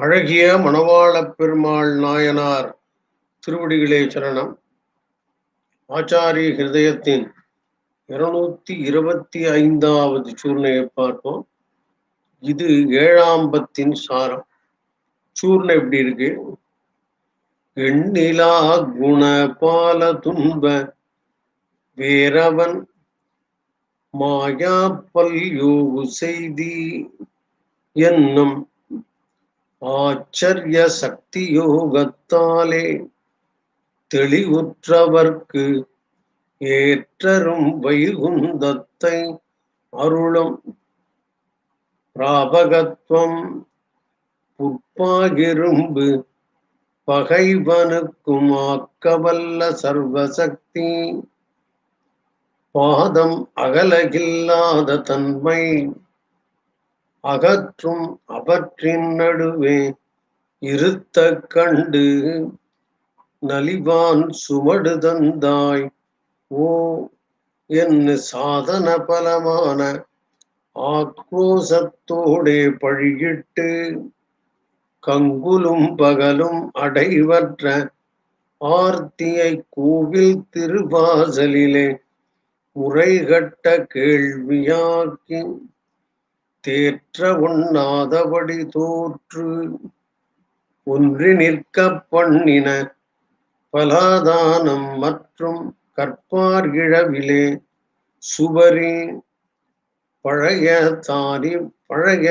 அழகிய மணவாளப் பெருமாள் நாயனார் திருவடிகளே சரணம். ஆச்சாரிய ஹிருதயத்தின் இருநூத்தி இருபத்தி ஐந்தாவது சூர்ணையை பார்ப்போம். இது ஏழாம்பத்தின் சாரம். சூர்ணை எப்படி இருக்கு? எண்ணிலா குண பால துன்ப வேரவன் மாயா பல்யோகு செய்தி என்னும் ஆச்சரிய சக்தி யோகத்தாலே தெளிவுற்றவர்க்கு ஏற்றரும் வைகுந்தத்தை அருளும் பிராபகத்துவம் புட்பாகிரும்பு பகைவனுக்கும் ஆக்கவல்ல சர்வசக்தி. பாதம் அகலகில்லாத தன்மை அகற்றும் அவற்றின் நடுவே இருத்த கண்டு நலிவான் சுமடு தந்தாய். ஓ என்ன சாதன பலமான ஆக்ரோசத்தோடே பழியிட்டு கங்குலும் பகலும் அடைவற்ற ஆர்த்தியை கோவில் திருவாசலிலே முறைகட்ட கேள்வியாக்கி தேற்ற உண்ணாதபடி தோற்று. ஒன்றி நிற்க பண்ணின பலாதானம் மற்றும் கற்பார் இழவிலே சுவரி பழைய தாரி பழைய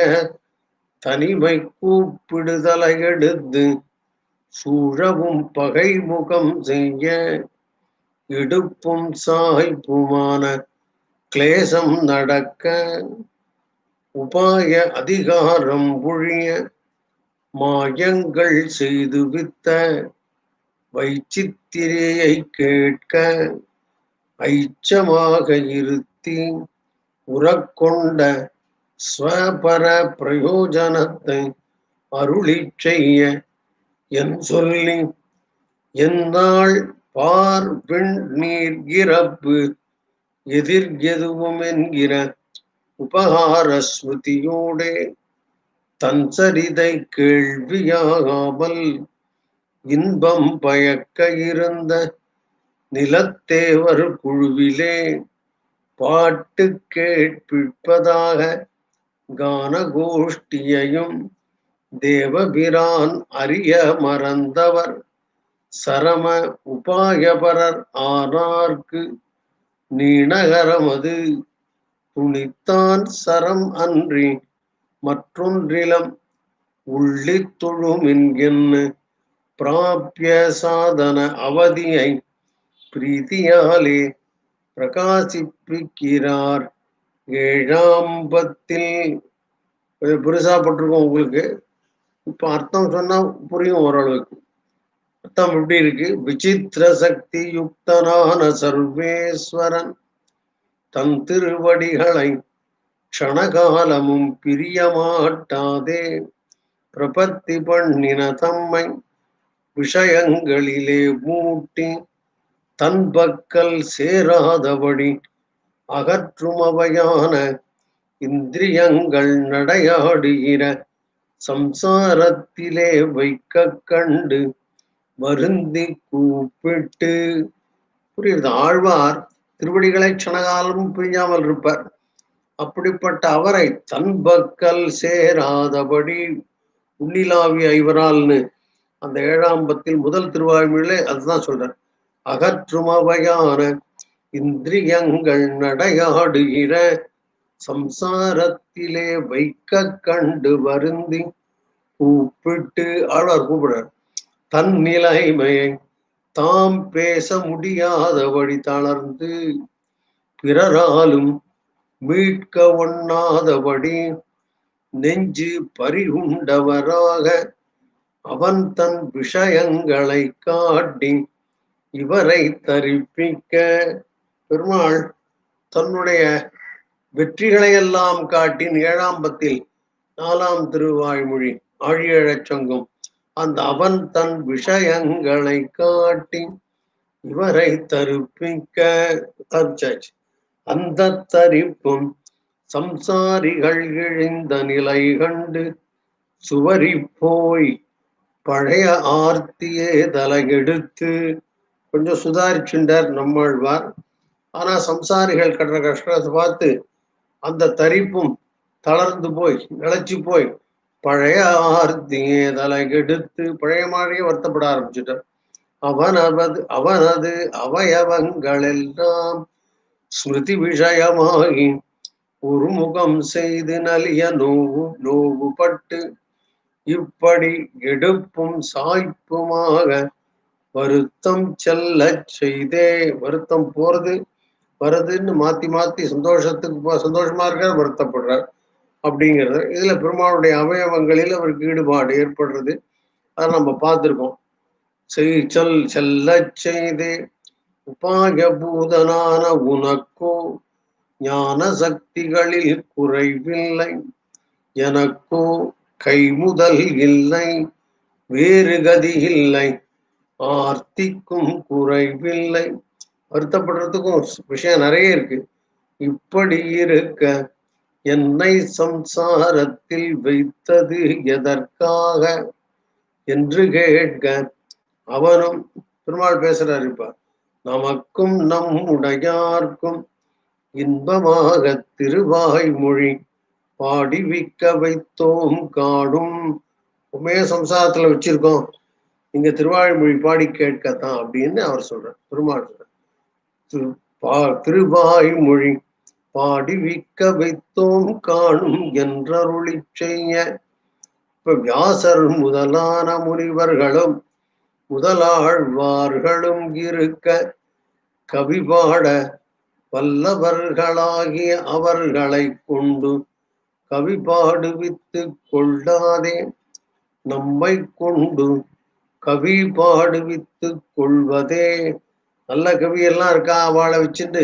தனிமை கூப்பிடுதலை எடுத்து சூழவும் பகை முகம் செய்ய. இடுப்பும் சாய்ப்புமான கிளேசம் நடக்க. உபாய அதிகாரம் ஒழிய மாயங்கள் செய்து வித்த வைச்சித்திரையை கேட்க ஐச்சமாக இருத்தி உறக்கொண்ட ஸ்வபர பிரயோஜனத்தை அருளி செய்ய என் சொல்லி எந்நாள் பார் நீர் இறப்பு எதிர் எதுவும் என்கிற உபகார ஸ்மிருதியோடே தன் சரிதை கேள்வியாகாமல் இன்பம் பயக்க இருந்த நிலத்தேவர் குழுவிலே பாட்டு கேட்பிப்பதாக கானகோஷ்டியையும் தேவபிரான் அறிய மறந்தவர் சரம உபாயபரர் ஆனார்க்கு நீணகரமது துணித்தான் சரம் அன்றி மற்றொன்றிலம் உள்ளித்துழும் தொழுமென்கென்னு பிராபிய சாதன அவதியை பிரீதியாலே பிரகாசிப்பிக்கிறார். ஏழாம்பத்தில் புரிசா பட்டிருக்கோம் உங்களுக்கு. இப்ப அர்த்தம் சொன்னா புரியும் ஓரளவுக்கு. அர்த்தம் எப்படி இருக்கு? விசித்திர சக்தி யுக்தனான சர்வேஸ்வரன். தன் திருவடிகளை க்ஷணகாலமும் பிரியமாட்டாதே. பிரபத்தி பண்ணின தம்மை விஷயங்களிலே மூட்டி தன் பக்கல் சேராதபடி அகற்றுமவையான இந்திரியங்கள் நடையாடுகிற சம்சாரத்திலே வைக்க கண்டு வருந்தி கூப்பிட்டு. புரியுது? ஆழ்வார் திருவடிகளை க்ஷணகாலம் பிரியாமல் இருப்பார். அப்படிப்பட்ட அவரை தன் பக்கல் சேராதபடி உள்ளிலாவி ஐவரால்னு அந்த ஏழாம் பத்தில் முதல் திருவாய்மொழியிலே அதுதான் சொல்றார். அகற்றுமவையான இந்திரியங்கள் நடையாடுகிற சம்சாரத்திலே வைக்க கண்டு வருந்தி கூப்பிட்டு ஆழ்வார் கூப்பிடுறார். தன் நிலைமையை தாம் பேச முடியாதபடி தளர்ந்து பிறராலும் மீட்க ஒண்ணாதபடி நெஞ்சு பறிகுண்டவராக அவன் தன் விஷயங்களை காட்டி இவரை தரிப்பிக்க பெருமாள் தன்னுடைய வெற்றிகளை எல்லாம் காட்டின் ஏழாம் பத்தில் நாலாம் திருவாய்மொழி ஆழியழச் சங்கம். அந்த அவன் தன் விஷயங்களை காட்டி இவரை தருப்பிக்க. தரிச்சாச்சு அந்த தரிப்பும் சம்சாரிகள் இழிந்த நிலை கண்டு சுவரி போய் பழைய ஆர்த்தியே தலையெடுத்து கொஞ்சம் சுதாரிச்சுண்டார் நம்மாழ்வார். ஆனா சம்சாரிகள் கட்டுற கஷ்டத்தை பார்த்து அந்த தரிப்பும் தளர்ந்து போய் நிலச்சி போய் பழைய ஆர்த்தியே தலையெடுத்து பழைய மாதிரியே வருத்தப்பட ஆரம்பிச்சுட்டார். அவனவது அவனது அவயவங்கள் எல்லாம் ஸ்மிருதி விஷயமாகி உருமுகம் செய்து நலிய நோவு நோவுபட்டு இப்படி எடுப்பும் சாய்ப்புமாக வருத்தம் செல்ல செய்தே வருத்தம் போறது வருதுன்னு மாத்தி மாத்தி சந்தோஷத்துக்கு சந்தோஷமா இருக்க வருத்தப்படுறார். அப்படிங்கிறது. இதுல பெருமாளுடைய அவயவங்களில் அவருக்கு ஈடுபாடு ஏற்படுறது. அதை நம்ம பார்த்துருக்கோம். செய் சொல் செல்ல செய்து உபாய பூதனான உனக்கோ ஞான சக்திகளில் குறைவில்லை. எனக்கோ கைமுதல் இல்லை வேறு கதி இல்லை ஆர்த்திக்கும் குறைவில்லை. வருத்தப்படுறதுக்கும் விஷயம் நிறைய இருக்கு. இப்படி இருக்க என்னை சம்சாரத்தில் வைத்தது எதற்காக என்று கேட்க அவனும் பெருமாள் பேசுறாரு இப்ப நமக்கும் நம் உடையார்க்கும் இன்பமாக திருவாய் மொழி பாடிவிக்க வைத்தோம் காடும் உண்மைய சம்சாரத்துல வச்சிருக்கோம். இங்க திருவாய்மொழி பாடி கேட்கத்தான் அப்படின்னு அவர் சொல்றார் பெருமாள் சொல்ற திருவாய் பா பாடிவிக்க வைத்தோம் காணும் என்றருளி செய்ய. இப்ப வியாசர் முதலான முனிவர்களும் முதலாழ்வார்களும் இருக்க கவி பாட வல்லவர்களாகிய அவர்களை கொண்டு கவி பாடுவித்து கொள்ளாதே. நம்மை கொண்டு கவி பாடுவித்து கொள்வதே. நல்ல கவி எல்லாம் இருக்கா? அவளை வச்சுட்டு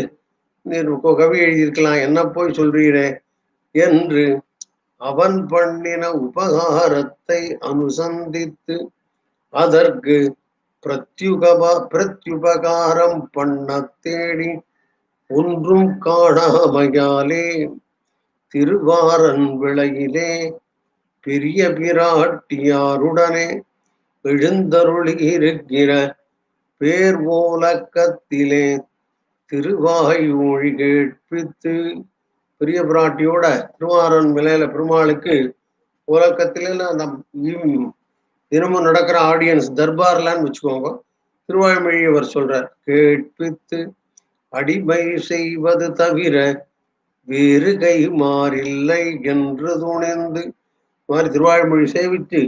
கவி எழுதியிருக்கலாம். என்ன போய் சொல்றீரே? என்று அவன் பண்ணின உபகாரத்தை அனுசந்தித்து அதற்கு பிரத்யுகபா பிரத்யுபகாரம் பண்ண தேடி ஒன்றும் காணாமையாலே திருவாரன் விளையிலே பெரிய பிராட்டியாருடனே எழுந்தருளி இருக்கிற பேர் ஓலக்கத்திலே திருவாயூழி கேட்பித்து பெரிய பிராட்டியோட திருவாரன் விலையில பெருமாளுக்கு உலகத்தில அந்த தினமும் நடக்கிற ஆடியன்ஸ் தர்பார்லான்னு வச்சுக்கோங்க. திருவாய்மொழி அவர் சொல்றார் கேட்பித்து அடிமை செய்வது தவிர வேறு கை மாறில்லை என்று துணிந்து மாதிரி திருவாய்மொழி சேவித்து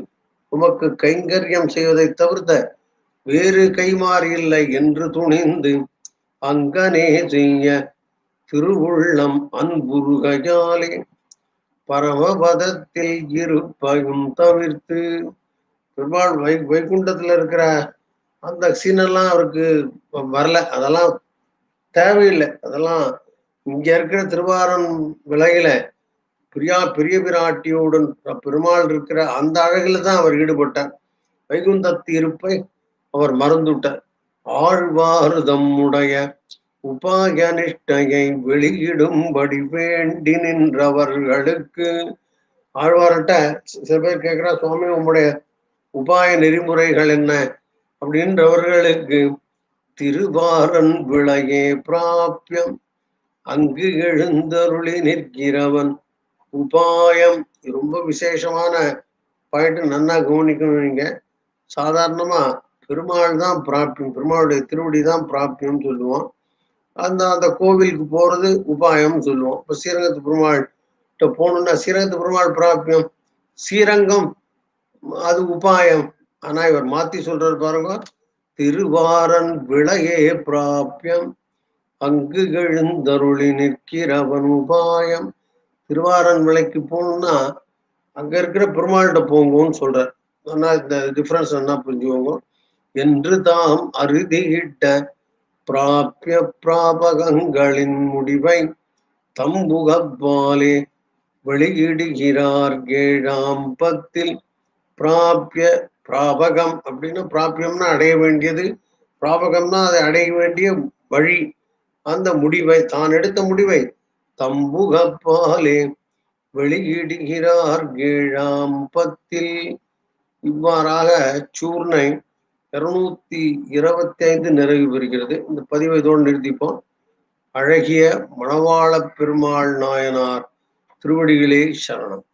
உமக்கு கைங்கரியம் செய்வதை தவிர்த்த வேறு கைமாறு இல்லை என்று துணிந்து அங்கனே செய்ய திருவுள்ளம் அன்புருகையாலே. பரமபதத்தில் இருப்பையும் தவிர்த்து பெருமாள் வை வைகுண்டத்துல இருக்கிற அந்த சீனெல்லாம் அவருக்கு வரல. அதெல்லாம் தேவையில்லை. அதெல்லாம் இங்க இருக்கிற திருவாரன் விலகில பிரியா பெரிய பிராட்டியோடன் பெருமாள் இருக்கிற அந்த அழகில தான் அவர் ஈடுபட்டார். வைகுந்தத்து இருப்பை அவர் மறந்துவிட்டார். ஆழ்வார்தம் உடைய உபாய நிஷ்டையை வெளியிடும்படி வேண்டி நின்றவர்களுக்கு ஆழ்வார்கிட்ட சில பேர் கேட்கிறா சுவாமி உம்முடைய உபாய நெறிமுறைகள் என்ன? அப்படின்றவர்களுக்கு திருவாரன் விளையே பிராபியம் அங்கு எழுந்தருளி நிற்கிறவன் உபாயம். ரொம்ப விசேஷமான பாயிண்ட் நன்னா கவனிக்கணும் நீங்க. சாதாரணமா பெருமாள் தான் பிராப்தியம் பெருமாளுடைய திருவடி தான் பிராப்தியம்னு சொல்லுவோம். அந்த அந்த கோவிலுக்கு போறது உபாயம்னு சொல்லுவோம். இப்போ ஸ்ரீரங்கத்து பெருமாள்கிட்ட போகணுன்னா போகணும்னா ஸ்ரீரங்கத்து பெருமாள் பிராப்தியம் ஸ்ரீரங்கம் அது உபாயம். ஆனா இவர் மாத்தி சொல்றாரு பாருங்க திருவாரன் விளையே பிராப்பியம் அங்கு எழுந்தருளி நிற்கிறவன் உபாயம். திருவாரன் விலைக்கு போகணும்னா அங்க இருக்கிற பெருமாள்கிட்ட போங்கன்னு சொல்கிறார் ஆனா இந்த டிஃபரன்ஸ் என்ன புரிஞ்சுக்கோங்க. என்று தாம் அறுதியிட்ட பிராபிய பிராபகங்களின் முடிவை தம்புகப்பாலே வெளியிடுகிறார் ஏழாம் பத்தில். பிராபிய பிராபகம் அப்படின்னா பிராபியம்னா அடைய வேண்டியது. பிராபகம்னா அதை அடைய வேண்டிய வழி. அந்த முடிவை தான் எடுத்த முடிவை தம்புகப்பாலே வெளியிடுகிறார் ஏழாம் பத்தில். இவ்வாறாக சூர்ணை இருநூத்தி இருபத்தி ஐந்து நிறைவு பெறுகிறது. இந்த பதிவை இதோடு நிறுத்திப்போம். அழகிய மணவாள பெருமாள் நாயனார் திருவடிகளே சரணம்.